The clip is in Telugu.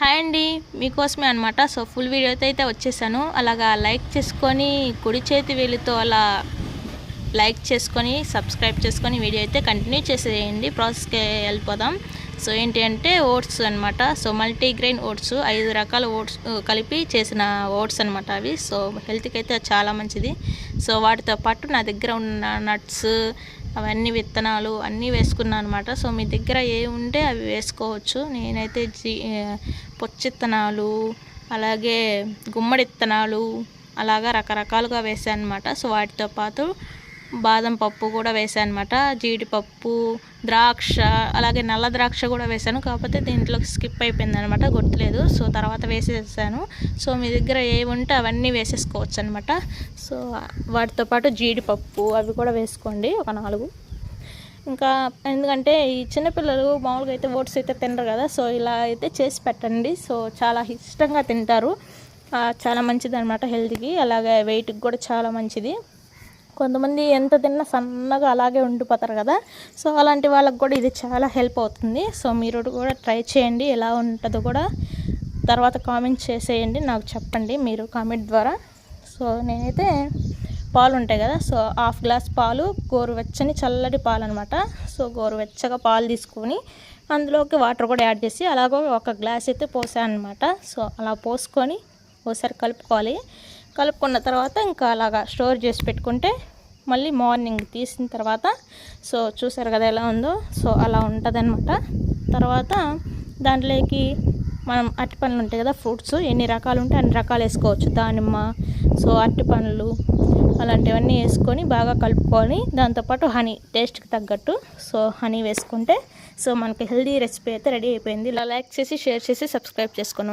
హాయ్ అండి మీకోసమే అనమాట సో ఫుల్ వీడియోతో అయితే వచ్చేసాను. అలాగా లైక్ చేసుకొని కుడి చేతి వేలితో అలా లైక్ చేసుకొని సబ్స్క్రైబ్ చేసుకొని వీడియో అయితే కంటిన్యూ చేసేయండి. ప్రాసెస్కి వెళ్ళిపోదాం. సో ఏంటి అంటే ఓట్స్ అనమాట సో మల్టీగ్రెయిన్ ఓట్స్ ఐదు రకాల ఓట్స్ కలిపి చేసిన ఓట్స్ అనమాట అవి. సో హెల్త్కి అయితే చాలా మంచిది. సో వాటితో పాటు నా దగ్గర ఉన్న నట్స్ అవన్నీ విత్తనాలు అన్నీ వేసుకున్నాను అనమాట సో మీ దగ్గర ఏ ఉంటే అవి వేసుకోవచ్చు. నేనైతే జీ పొచ్చిత్తనాలు అలాగే గుమ్మడి విత్తనాలు అలాగా రకరకాలుగా వేసాను అనమాట సో వాటితో పాటు బాదం పప్పు కూడా వేసాను అనమాట జీడిపప్పు ద్రాక్ష అలాగే నల్ల ద్రాక్ష కూడా వేసాను. కాకపోతే దీంట్లో స్కిప్ అయిపోయింది అనమాట గుర్తులేదు. సో తర్వాత వేసేసాను. సో మీ దగ్గర ఏవి ఉంటే అవన్నీ వేసేసుకోవచ్చు అనమాట సో వాటితో పాటు జీడిపప్పు అవి కూడా వేసుకోండి ఒక నాలుగు. ఇంకా ఎందుకంటే ఈ చిన్నపిల్లలు మామూలుగా అయితే ఓట్స్ అయితే తినరు కదా సో ఇలా అయితే చేసి పెట్టండి. సో చాలా ఇష్టంగా తింటారు. చాలా మంచిది అనమాట హెల్త్కి. అలాగే వెయిట్కి కూడా చాలా మంచిది. కొంతమంది ఎంత తిన్నా సన్నగా అలాగే ఉండిపోతారు కదా. సో అలాంటి వాళ్ళకి కూడా ఇది చాలా హెల్ప్ అవుతుంది. సో మీరు కూడా ట్రై చేయండి. ఎలా ఉంటుందో కూడా తర్వాత కామెంట్ చేసేయండి. నాకు చెప్పండి. మీరు కామెంట్ ద్వారా. సో నేనైతే పాలు ఉంటాయి కదా. సో హాఫ్ గ్లాస్ పాలు గోరువెచ్చని చల్లటి పాలు అనమాట సో గోరువెచ్చగా పాలు తీసుకొని అందులోకి వాటర్ కూడా యాడ్ చేసి అలాగో ఒక గ్లాస్ అయితే పోసాను అనమాట సో అలా పోసుకొని ఒకసారి కలుపుకోవాలి. కలుపుకున్న తర్వాత ఇంకా అలాగా స్టోర్ చేసి పెట్టుకుంటే మళ్ళీ మార్నింగ్ తీసిన తర్వాత సో చూసారు కదా ఎలా ఉందో? సో అలా ఉంటుంది తర్వాత దాంట్లోకి మనం అట్టి పండ్లు ఉంటాయి కదా ఫ్రూట్స్ ఎన్ని రకాలు ఉంటే అన్ని రకాలు వేసుకోవచ్చు. దానిమ్మ సో అట్టి పండ్లు అలాంటివన్నీ వేసుకొని బాగా కలుపుకొని దాంతోపాటు హనీ టేస్ట్కి తగ్గట్టు సో హనీ వేసుకుంటే సో మనకి హెల్దీ రెసిపీ అయితే రెడీ అయిపోయింది. ఇలా లైక్ చేసి షేర్ చేసి సబ్స్క్రైబ్ చేసుకొని